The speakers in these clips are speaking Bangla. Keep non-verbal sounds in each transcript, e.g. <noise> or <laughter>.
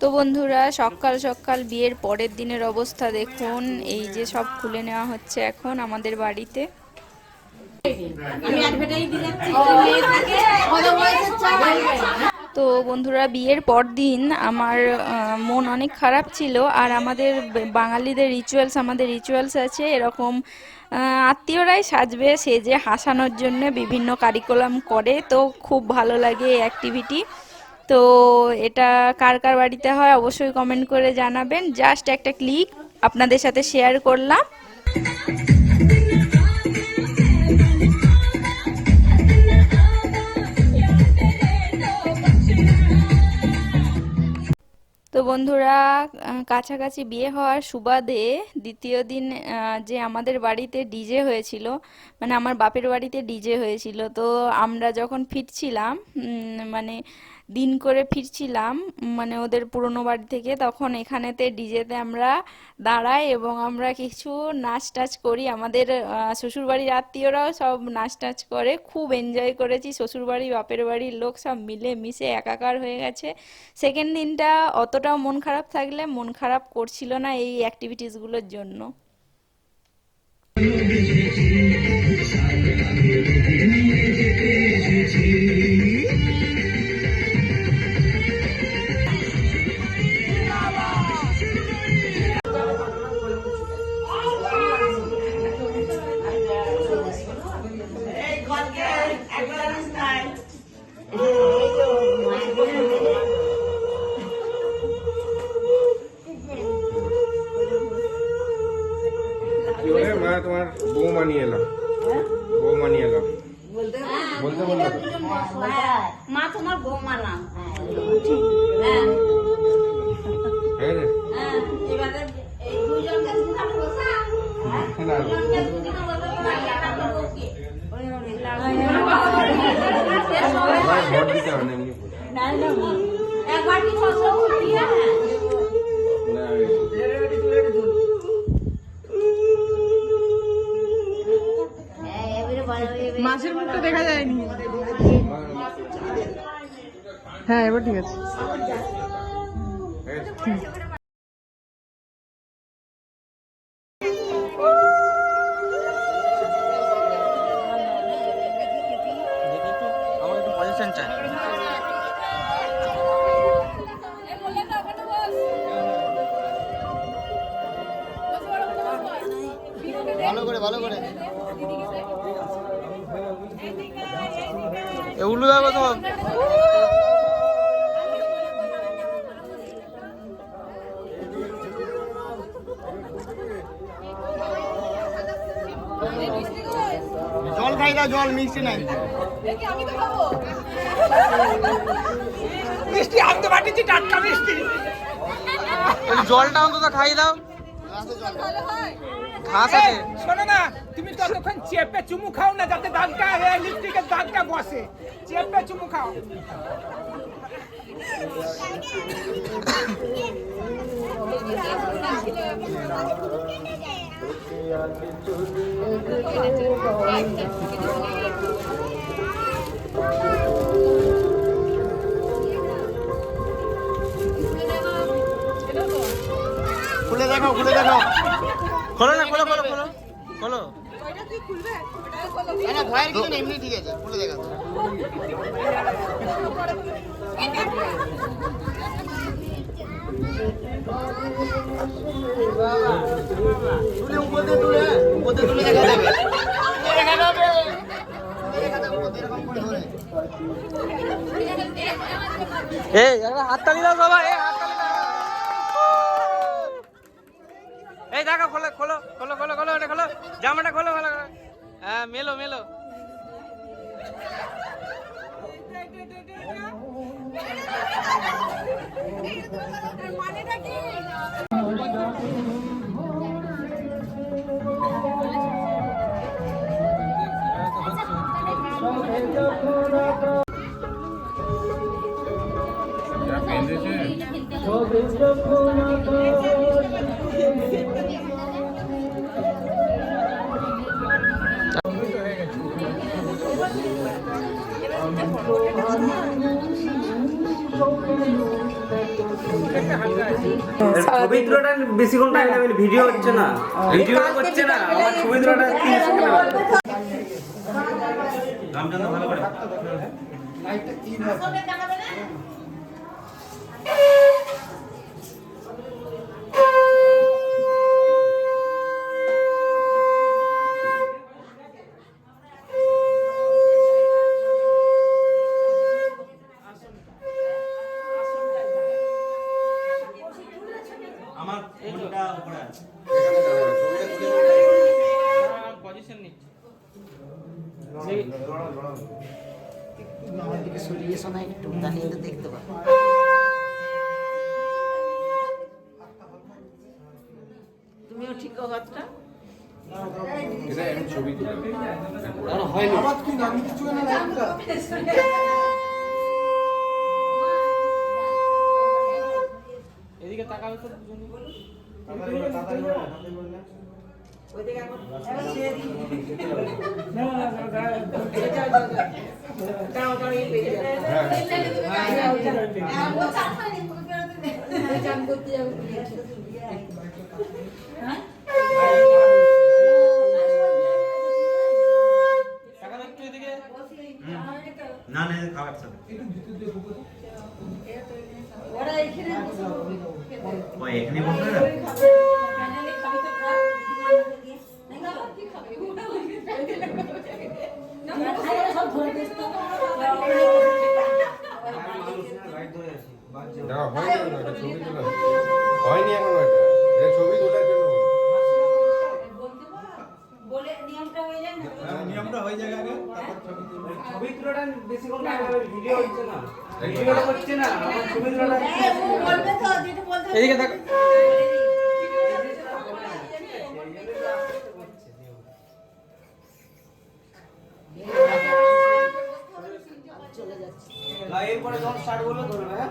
তো বন্ধুরা, সকাল সকাল বিয়ের পরের দিনের অবস্থা দেখুন। এই যে সব খুলে নেওয়া হচ্ছে এখন আমাদের বাড়িতে। তো বন্ধুরা, বিয়ের পর দিন আমার মন অনেক খারাপ ছিল আর আমাদের বাঙালিদের রিচুয়ালস আমাদের রিচুয়ালস আছে। এরকম আত্মীয়রাই সাজবে, সেজে হাসানোর জন্য বিভিন্ন কারিকুলাম করে। তো খুব ভালো লাগে এই অ্যাক্টিভিটি তো এটা কার কার বাড়িতে হয় অবশ্যই কমেন্ট করে জানাবেন। জাস্ট একটা ক্লিক আপনাদের সাথে শেয়ার করলাম। বন্ধুরা কাছাকাছি বিয়ে হওয়ার সুবাদে দ্বিতীয় দিন যে আমাদের বাড়িতে ডিজে হয়েছিল মানে আমার বাপের বাড়িতে ডিজে হয়েছিল, তো আমরা যখন ফিরছিলাম মানে দিন করে ফিরছিলাম মানে ওদের পুরনো বাড়ি থেকে। তখন এখানেতে ডিজেতে আমরা দাঁড়াই এবং আমরা কিছু নাচ টাচ করি। আমাদের শ্বশুরবাড়ির আত্মীয়রাও সব নাচ টাচ করে। খুব এনজয় করেছি। শ্বশুরবাড়ি, বাপের বাড়ির লোক সব মিলে মিশে একাকার হয়ে গেছে। সেকেন্ড দিনটা অতটাও মন খারাপ থাকলে মন খারাপ করছিল না এই অ্যাক্টিভিটিসগুলোর জন্য। বৌমা নিয়ে এলাম বলতে বলল মা তোমার বৌমা নাম। হ্যাঁ। রে? হ্যাঁ, এবারে এই দুজনকে দুখানে বসা হ্যাঁ, না, না। দুজনকে দুদিকে বসা একটা করে বসিয়ে। আমার ভর দিতে হবে না, এমনি বলো। একবার কি বসো উঠিয়ে না, মাছের মুখটা দেখা যায়নি হ্যাঁ এবার ঠিক আছে। ভালো করে ভালো করে। এ উল্লু যাব জল খাই দাও জল মিষ্টি নাই। মিষ্টি আমি তো পাঠিয়েছি টাটকা মিষ্টি। জলটা অন্তত খাই দাও। ঘাস আছে। শোনো না তুমি ততক্ষণ চেপে চুমু খাও না যাতে দাগটা লিপস্টিকের দাগটা বসে। চেপে চুমু খাও। খুলে দেখো খুলে দেখো। খোলো না খোলো খোলো খোলো খোলো। ভয়ের কিছু নেই এমনি ঠিক আছে খুলে দেখা। ওতে তুলে ওতে তুলে দেখা যাবে দেখা যাবে খোলো খোলো খোলো খোলো এটা খোলো। জামাটা খোলো খোলো হ্যাঁ মেলো মেলো। ছবিত্রটা বেশিক্ষণ টাইম ভিডিও হচ্ছে না। ভিডিও হচ্ছে না আমার ছবিত্রটা ছবি তুলাটা তিন সেকেন্ড লাগবে পজিশন সরিয়ে শোনা একটু তাহলে এটা দেখতে পাবো তুমিও ঠিক হাতটা এটা আমি ছবি তুলে এদিকে তাকাবে তো দুজনে। না না খাবার সাথে নিয়মটা হয়ে যায় না আগে ছবি তুলাটা ভিডিও হচ্ছে না। ভিডিও হচ্ছে না ছবি তুলাটা বলবে তো বলতে এদিকে এরপরে যখন স্টার্ট করলে ধরবে হ্যাঁ?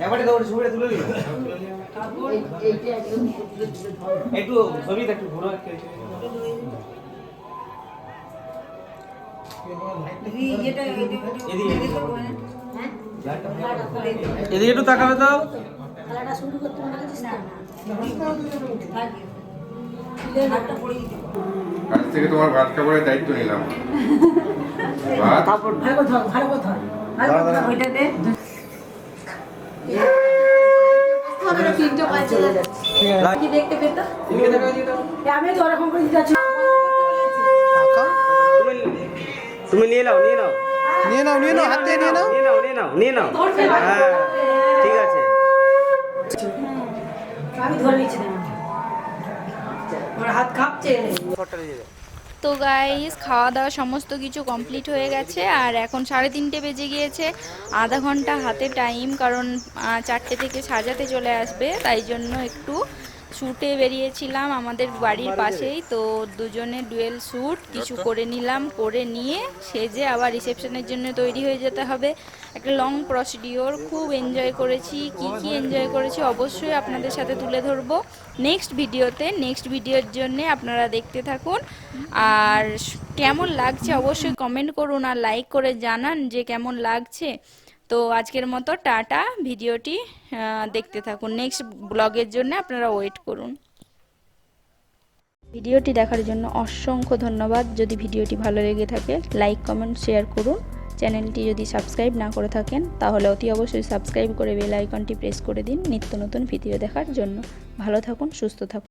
একবারে দৌড়ে ছবিটা তুলে দিল একটু ছবিটা একটু ঘুরো এদিকে হ্যাঁ। একটু তাকাবে তো। খেলাটা শুরু করতে মনে করছিস না? থেকে তোমার ভাত খাবারের দায়িত্ব নিলাম। <laughs> তুমি তুমি নিয়ে নাও নিয়ে নাও। নিয়ে নাও নিয়ে নাও হাতে নিয়ে নাও। নিয়ে নাও নিয়ে নাও নিয়ে নাও। হ্যাঁ ঠিক আছে। আমি ধরে নিচ্ছি হাত কাঁপছে। ফটোটা দিয়ে তো গাইস খাওয়া দাওয়া সমস্ত কিছু কমপ্লিট হয়ে গেছে আর এখন সাড়ে তিনটে বেজে গিয়েছে। আধা ঘণ্টা হাতে টাইম কারণ চারটে থেকে সাজাতে চলে আসবে, তাই জন্য একটু শ্যুটে বেরিয়েছিলাম আমাদের বাড়ির পাশেই। তো দুজনে ডুয়েল শ্যুট কিছু করে নিলাম করে নিয়ে সেজে আবার রিসেপশনের জন্য তৈরি হয়ে যেতে হবে। একটা লং প্রসিডিওর খুব এনজয় করেছি। কি কি এনজয় করেছি অবশ্যই আপনাদের সাথে তুলে ধরবো। নেক্সট ভিডিওতে নেক্সট ভিডিওর জন্য আপনারা দেখতে থাকুন। আর কেমন লাগছে অবশ্যই কমেন্ট করুন আর লাইক করে জানান যে কেমন লাগছে। তো আজকের মতো টাটা, ভিডিওটি দেখতে থাকুন। নেক্সট ব্লগের জন্য আপনারা ওয়েট করুন। ভিডিওটি দেখার জন্য অসংখ্য ধন্যবাদ। যদি ভিডিওটি ভালো লেগে থাকে লাইক কমেন্ট শেয়ার করুন। চ্যানেলটি যদি সাবস্ক্রাইব না করে থাকেন, তাহলে অতি অবশ্যই সাবস্ক্রাইব করে বেল আইকনটি প্রেস করে দিন। নিত্য নতুন ভিডিও দেখার জন্য। ভালো থাকুন, সুস্থ থাকুন।